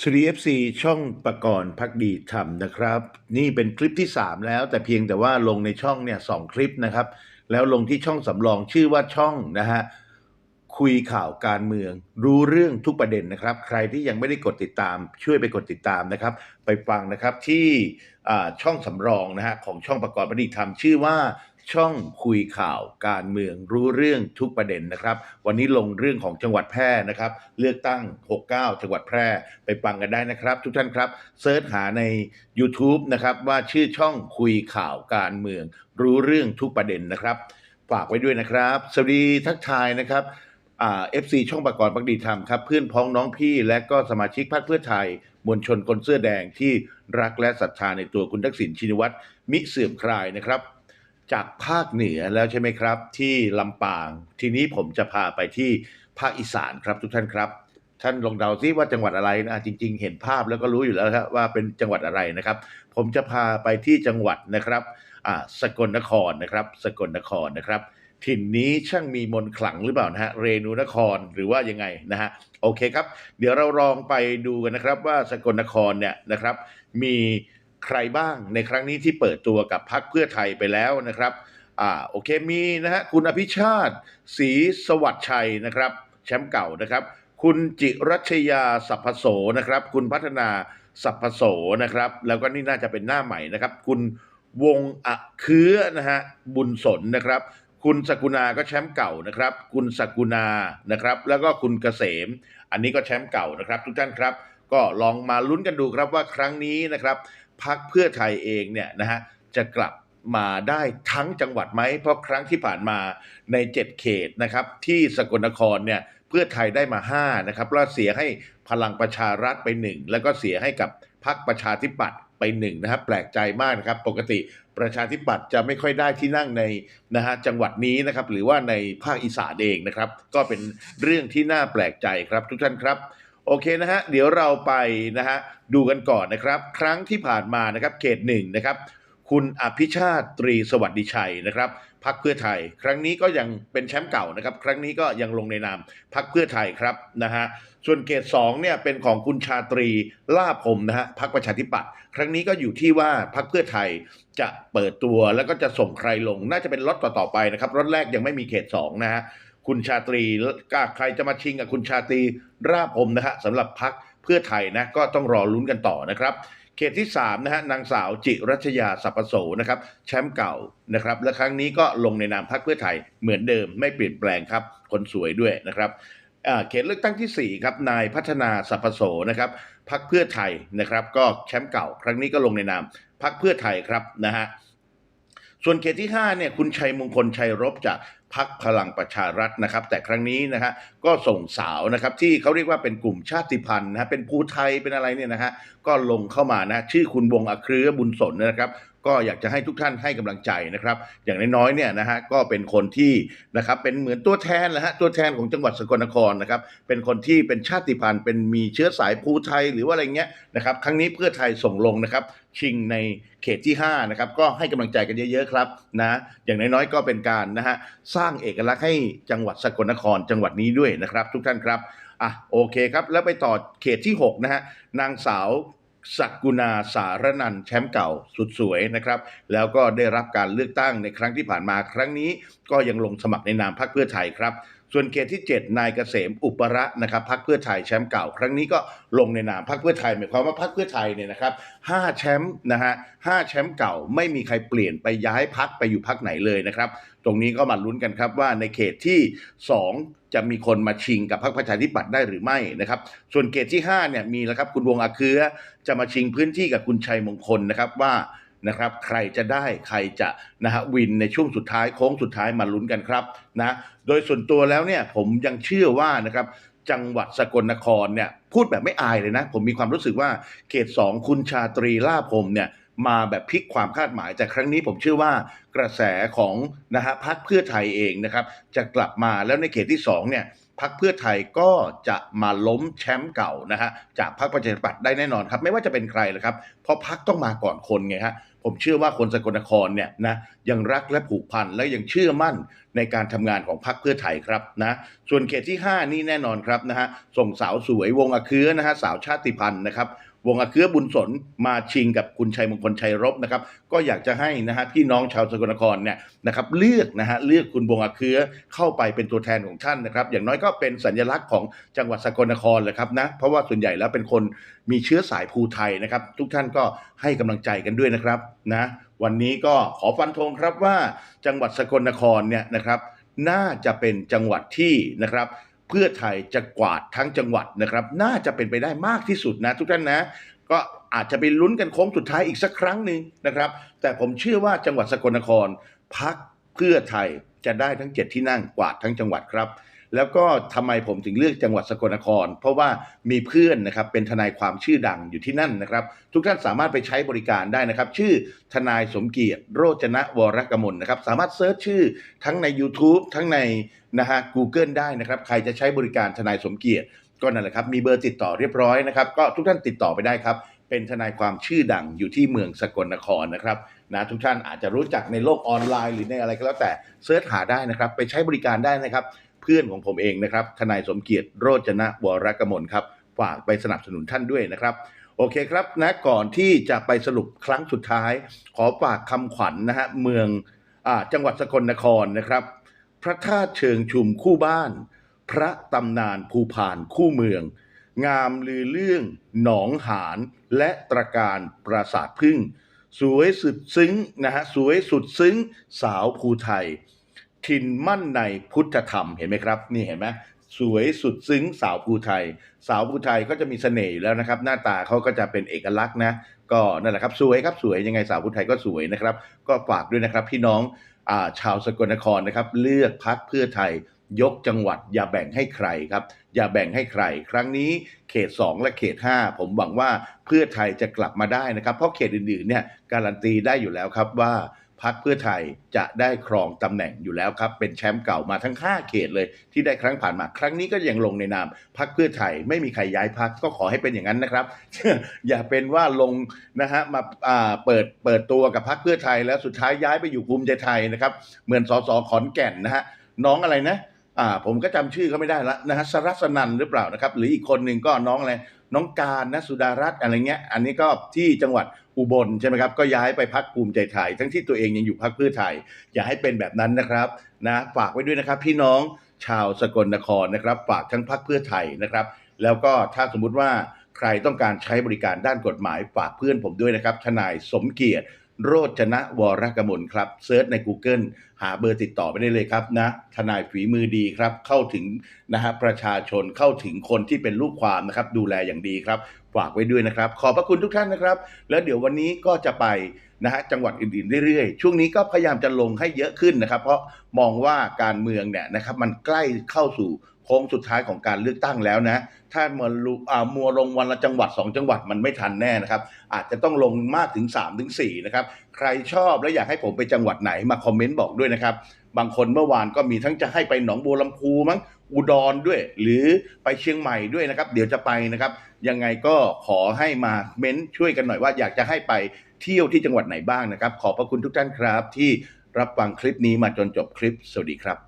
สวัสดี FC ช่องประกรณ์พักดีทำนะครับ นี่เป็นคลิปที่ 3 แล้ว แต่เพียงแต่ว่าลงในช่องเนี่ยสองคลิปนะครับ แล้วลงที่ช่องสำรองชื่อว่าช่องนะฮะคุยข่าวการเมือง รู้เรื่องทุกประเด็นนะครับ ใครที่ยังไม่ได้กดติดตาม ช่วยไปกดติดตามนะครับ ไปฟังนะครับที่อ่าช่องสำรองนะฮะของช่องประกรณ์พักดีทำชื่อว่า ช่องคุยข่าวการเมืองรู้เรื่องทุกประเด็นนะครับ วันนี้ลงเรื่องของจังหวัดแพร่นะครับ เลือกตั้ง 69 จังหวัดแพร่ไปฟังกันได้นะครับ ทุกท่านครับเซิร์ชหาใน YouTube นะครับว่าชื่อช่องคุยข่าวการเมือง รู้เรื่องทุกประเด็นนะครับฝากไว้ด้วยนะครับ สวัสดีทักทายนะครับเอ่า FC ช่องประกรณ์พักดีธรรมครับ เพื่อนพ้องน้องพี่และก็สมาชิกพรรคเพื่อไทย มวลชนคนเสื้อแดงที่รักและศรัทธาในตัวคุณทักษิณชินวัตรมิเสื่อมคลายนะครับ จากภาคเหนือแล้วใช่ไหมครับ ที่ลำปาง ทีนี้ผมจะพาไปที่ภาคอีสานครับทุกท่านครับ ท่านลองเดาซิว่าจังหวัดอะไรนะจริง ๆ เห็นภาพแล้วก็รู้อยู่แล้วครับว่าเป็นจังหวัดอะไรนะครับ ผมจะพาไปที่จังหวัดนะครับอ่าสกลนครนะครับ สกลนครนะครับ ถิ่นนี้ช่างมีมนขลังหรือเปล่านะฮะเรนูนครหรือว่ายังไงนะฮะโอเคครับ เดี๋ยวเราลองไปดูกันนะครับว่าสกลนครเนี่ยนะครับ มี ใครบ้างในครั้งนี้ที่เปิดตัวกับพรรคเพื่อไทยไปแล้วนะครับอ่าโอเคมีนะฮะคุณอภิชาติศรีสวัสดิ์ชัยนะครับ แชมป์เก่านะครับ คุณจิรัชยาสัพพโสนะครับ คุณพัฒนาสัพพโสนะครับ แล้วก็นี่น่าจะเป็นหน้าใหม่นะครับ คุณวงอะเคื้อนะฮะบุญสนนะครับ คุณสกุณาก็แชมป์เก่านะครับ คุณสกุณานะครับ แล้วก็คุณเกษม อันนี้ก็แชมป์เก่านะครับ ทุกท่านครับ ก็ลองมาลุ้นกันดูครับว่าครั้งนี้นะครับ พักเพื่อไทยเองเนี่ยนะฮะจะกลับมาได้ทั้งจังหวัดไหม เพราะครั้งที่ผ่านมาใน 7 เขตนะครับ ที่สกลนครเนี่ยเพื่อไทยได้มา 5 นะครับแล้วเสียให้พลังประชารัฐไป 1 แล้วก็เสียให้กับพรรคประชาธิปัตย์ไป1นะครับแปลกใจมากนะครับ ปกติประชาธิปัตย์จะไม่ค่อยได้ที่นั่งในนะฮะจังหวัดนี้นะครับ หรือว่าในภาคอีสานเองนะครับ ก็เป็นเรื่องที่น่าแปลกใจครับทุกท่านครับ โอเคนะฮะเดี๋ยวเราไปนะฮะดูกันก่อนนะครับ ครั้งที่ผ่านมานะครับเขตหนึ่งนะครับคุณอภิชาติตรีสวัสดิชัยนะครับพักเพื่อไทย ครั้งนี้ก็ยังเป็นแชมป์เก่านะครับ ครั้งนี้ก็ยังลงในนามพักเพื่อไทยครับนะฮะส่วนเขตสองเนี่ยเป็นของคุณชาตรีล่าพรมนะฮะพักประชาธิปัตย์ครั้งนี้ก็อยู่ที่ว่าพักเพื่อไทยจะเปิดตัวแล้วก็จะส่งใครลง น่าจะเป็นล็อตต่อๆไปนะครับล็อตแรกยังไม่มีเขตสองนะฮะ คุณชาตรีกล้าใครจะมาชิงกับคุณชาตรีราพรมนะฮะสำหรับพักเพื่อไทยนะก็ต้องรอลุ้นกันต่อนะครับ เขตที่3นะฮะนางสาวจิรัชยาสัพโสนะครับแชมป์เก่านะครับและครั้งนี้ก็ลงในนามพักเพื่อไทยเหมือนเดิมไม่เปลี่ยนแปลงครับคนสวยด้วยนะครับเขตเลือกตั้งที่ 4 ครับ นายพัฒนาสัพพโสนะครับพักเพื่อไทยนะครับ ก็แชมป์เก่า ครั้งนี้ก็ลงในนามพักเพื่อไทยครับนะฮะส่วนเขตที่5เนี่ยคุณชัยมงคลชัยรบจาก พักพลังประชารัฐนะครับ แต่ครั้งนี้นะฮะก็ส่งสาวนะครับที่เขาเรียกว่าเป็นกลุ่มชาติพันธุ์นะฮะเป็นภูไทยเป็นอะไรเนี่ยนะฮะก็ลงเข้ามานะชื่อคุณวงอัครือบุญสนนะครับ ก็อยากจะให้ทุกท่านให้กำลังใจนะครับ อย่างน้อยๆเนี่ยนะฮะก็เป็นคนที่นะครับเป็นเหมือนตัวแทนนะฮะตัวแทนของจังหวัดสกลนครนะครับเป็นคนที่เป็นชาติพันธุ์ เป็นมีเชื้อสายภูไทยหรือว่าอะไรเงี้ยนะครับครั้งนี้เพื่อไทยส่งลงนะครับชิงในเขตที่5นะครับก็ให้กำลังใจกันเยอะๆครับนะอย่างน้อยๆก็เป็นการนะฮะสร้างเอกลักษณ์ให้จังหวัดสกลนครจังหวัดนี้ด้วยนะครับ ทุกท่านครับอะโอเคครับ แล้วไปต่อเขตที่ 6 นะฮะนางสาว สักกุณาสารนันแชมป์เก่าสุดสวยนะครับ แล้วก็ได้รับการเลือกตั้งในครั้งที่ผ่านมาครั้งนี้ ก็ยังลงสมัครในนามพรรคเพื่อไทยครับ ส่วนเขตที่ 7 นายเกษมอุประนะครับพรรคเพื่อไทยแชมป์เก่า ครั้งนี้ก็ลงในนามพรรคเพื่อไทยหมายความว่าพรรคเพื่อไทยเนี่ยนะครับห้าแชมป์นะฮะห้าแชมป์เก่าไม่มีใครเปลี่ยนไปย้ายพรรคไปอยู่พรรคไหนเลยนะครับ ตรงนี้ก็มาลุ้นกันครับว่าในเขตที่ 2 จะมีคนมาชิงกับพรรคประชาธิปัตย์ได้หรือไม่นะครับ ส่วนเขตที่5เนี่ยมีแล้วครับคุณวงอาเคือจะมาชิงพื้นที่กับคุณชัยมงคลนะครับว่า นะครับใครจะได้ใครจะนะฮะวินในช่วงสุดท้ายโค้งสุดท้ายมาลุ้นกันครับนะโดยส่วนตัวแล้วเนี่ยผมยังเชื่อว่านะครับจังหวัดสกลนครเนี่ยพูดแบบไม่อายเลยนะ ผมมีความรู้สึกว่าเขต 2 คุณชาตรีล่าพรมเนี่ยมาแบบพลิกความคาดหมาย แต่ครั้งนี้ผมเชื่อว่ากระแสของนะฮะพรรคเพื่อไทยเองนะครับจะกลับมาแล้วในเขตที่2เนี่ยพักเพื่อไทยก็จะมาล้มแชมป์เก่านะฮะจากพักประชาธิปัตย์ได้แน่นอนครับ ไม่ว่าจะเป็นใครลยครับ เพราะพักต้องมาก่อนคนไงฮะ ผมเชื่อว่าคนสกลนครเนี่ยนะยังรักและผูกพันและยังเชื่อมั่นในการทำงานของพรรคเพื่อไทยครับนะส่วนเขตที่ 5 นี่แน่นอนครับนะฮะส่งสาวสวยวงอเคือนะฮะสาวชาติพันธุ์นะครับ วงอาเคือบุญสนมาชิงกับคุณชัยมงคลชัยรบนะครับ ก็อยากจะให้นะฮะพี่น้องชาวสกลนครเนี่ยนะครับเลือกนะฮะเลือกคุณวงอาเคือเข้าไปเป็นตัวแทนของท่านนะครับ อย่างน้อยก็เป็นสัญลักษณ์ของจังหวัดสกลนครเลยครับนะเพราะว่าส่วนใหญ่แล้วเป็นคนมีเชื้อสายภูไทยนะครับ ทุกท่านก็ให้กำลังใจกันด้วยนะครับนะวันนี้ก็ขอฟันธงครับว่าจังหวัดสกลนครเนี่ยนะครับ น่าจะเป็นจังหวัดที่นะครับ เพื่อไทยจะกวาดทั้งจังหวัดนะครับ น่าจะเป็นไปได้มากที่สุดนะทุกท่านนะ ก็อาจจะไปลุ้นกันโค้งสุดท้ายอีกสักครั้งหนึ่งนะครับ แต่ผมเชื่อว่าจังหวัดสกลนครพักเพื่อไทยจะได้ทั้งเจ็ดที่นั่งกวาดทั้งจังหวัดครับ แล้วก็ทำไมผมถึงเลือกจังหวัดสกลนคร เพราะว่ามีเพื่อนนะครับเป็นทนายความชื่อดังอยู่ที่นั่นนะครับ ทุกท่านสามารถไปใช้บริการได้นะครับ ชื่อทนายสมเกียรติ โรจนะวรกมลนะครับ สามารถเซิร์ชชื่อทั้งใน YouTube ทั้งในนะฮะ Google ได้นะครับ ใครจะใช้บริการทนายสมเกียรติก็นั่นแหละครับ มีเบอร์ติดต่อเรียบร้อยนะครับ ก็ทุกท่านติดต่อไปได้ครับ เป็นทนายความชื่อดังอยู่ที่เมืองสกลนครนะครับนะทุกท่านอาจจะรู้จักในโลกออนไลน์หรือในอะไรก็แล้วแต่เสิร์ชหาได้นะครับ ไปใช้บริการได้นะครับ พื่อนของผมเองนะครับทนายสมเกียรติโรจนะวรกมลครับฝากไปสนับสนุนท่านด้วยนะครับ โอเคครับนะก่อนที่จะไปสรุปครั้งสุดท้าย ขอฝากคำขวัญนะฮะเมืองอจังหวัดสกลนครนะครับ พระธาตุเชิงชุมคู่บ้าน พระตำนานภูพานคู่เมือง งามลือเรื่อง หนองหานและตรการปราสาทพึ่ง สวยสุดซึ้งนะฮะสวยสุดซึ้งสาวภูไทย ถิ่นมั่นในพุทธธรรมเห็นไหมครับ นี่เห็นไหมสวยสุดซึ้งสาวภูไทย สาวภูไทยก็จะมีเสน่ห์อยู่แล้วนะครับ หน้าตาเขาก็จะเป็นเอกลักษณ์นะ ก็นั่นแหละครับสวยครับสวยยังไงสาวภูไทยก็สวยนะครับ ก็ฝากด้วยนะครับพี่น้องอ่าชาวสกลนครนะครับ เลือกพักเพื่อไทย ยกจังหวัด อย่าแบ่งให้ใครครับ อย่าแบ่งให้ใคร ครั้งนี้เขต 2 และเขต 5 ผมหวังว่าเพื่อไทยจะกลับมาได้นะครับ เพราะเขตอื่นๆเนี่ยการันตีได้อยู่แล้วครับว่า พักเพื่อไทยจะได้ครองตำแหน่งอยู่แล้วครับ เป็นแชมป์เก่ามาทั้ง 5 เขตเลย ที่ได้ครั้งผ่านมา ครั้งนี้ก็ยังลงในนามพักเพื่อไทยไม่มีใครย้ายพักก็ขอให้เป็นอย่างนั้นนะครับ อย่าเป็นว่าลงนะฮะมาอ่าเปิดเปิดตัวกับพักเพื่อไทย แล้วสุดท้ายย้ายไปอยู่ภูมิใจไทยนะครับ เหมือนสสขอนแก่นนะฮะน้องอะไรนะอ่าผมก็จำชื่อเขาไม่ได้ละนะฮะสรัสนันหรือเปล่านะครับ หรืออีกคนหนึ่งก็น้องอะไรน้องการนะสุดารัตน์อะไรเงี้ย อันนี้ก็ที่จังหวัด อุบลใช่ไหมครับก็ย้ายไปพักภูมิใจไทย ทั้งที่ตัวเองยังอยู่พักเพื่อไทย อย่าให้เป็นแบบนั้นนะครับนะฝากไว้ด้วยนะครับ พี่น้องชาวสกลนครนะครับ ฝากทั้งพักเพื่อไทยนะครับ แล้วก็ถ้าสมมุติว่าใครต้องการใช้บริการด้านกฎหมาย ฝากเพื่อนผมด้วยนะครับทนายสมเกียรติ โรจนะวรกมลครับเซิร์ชใน Google หาเบอร์ติดต่อไปได้เลยครับนะทนายฝีมือดีครับ เข้าถึงนะฮะประชาชนเข้าถึงคนที่เป็นลูกความนะครับ ดูแลอย่างดีครับ ฝากไว้ด้วยนะครับ ขอบพระคุณทุกท่านนะครับ แล้วเดี๋ยววันนี้ก็จะไป นะฮะจังหวัดอื่นๆเรื่อยๆ ช่วงนี้ก็พยายามจะลงให้เยอะขึ้นนะครับ เพราะมองว่าการเมืองเนี่ยนะครับมันใกล้เข้าสู่โค้งสุดท้ายของการเลือกตั้งแล้วนะ ถ้ามัวลุอ่ามัวลงวันละจังหวัด 2 จังหวัดมันไม่ทันแน่นะครับ อาจจะต้องลงมากถึง3ถึง4นะครับ ใครชอบและอยากให้ผมไปจังหวัดไหนมาคอมเมนต์บอกด้วยนะครับ บางคนเมื่อวานก็มีทั้งจะให้ไปหนองบัวลำพูมั้ง อุดรด้วย หรือไปเชียงใหม่ด้วยนะครับ เดี๋ยวจะไปนะครับ ยังไงก็ขอให้มาเม้นช่วยกันหน่อยว่าอยากจะให้ไป เที่ยวที่จังหวัดไหนบ้างนะครับ ขอบพระคุณทุกท่านครับ ที่รับฟังคลิปนี้มาจนจบคลิป สวัสดีครับ